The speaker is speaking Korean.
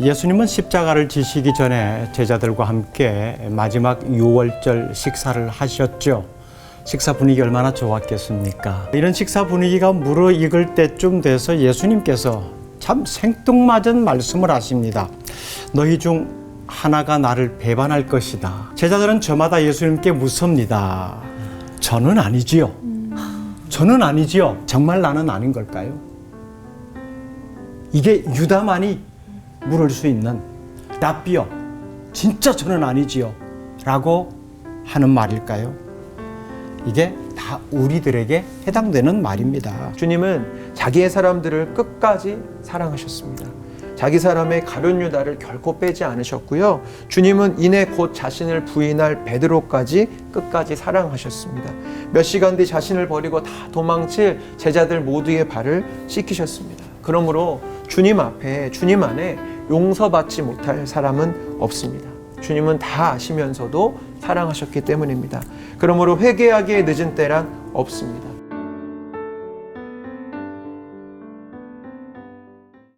예수님은 십자가를 지시기 전에 제자들과 함께 마지막 유월절 식사를 하셨죠. 식사 분위기 얼마나 좋았겠습니까? 이런 식사 분위기가 무르익을 때쯤 돼서 예수님께서 참 생뚱맞은 말씀을 하십니다. 너희 중 하나가 나를 배반할 것이다. 제자들은 저마다 예수님께 묻습니다. 저는 아니지요. 저는 아니지요. 정말 나는 아닌 걸까요? 이게 유다만이 물을 수 있는 랍비요. 진짜 저는 아니지요. 라고 하는 말일까요? 이게 다 우리들에게 해당되는 말입니다. 주님은 자기의 사람들을 끝까지 사랑하셨습니다. 자기 사람의 가룟 유다를 결코 빼지 않으셨고요. 주님은 이내 곧 자신을 부인할 베드로까지 끝까지 사랑하셨습니다. 몇 시간 뒤 자신을 버리고 다 도망칠 제자들 모두의 발을 씻기셨습니다. 그러므로 주님 앞에 주님 안에 용서받지 못할 사람은 없습니다. 주님은 다 아시면서도 사랑하셨기 때문입니다. 그러므로 회개하기에 늦은 때란 없습니다.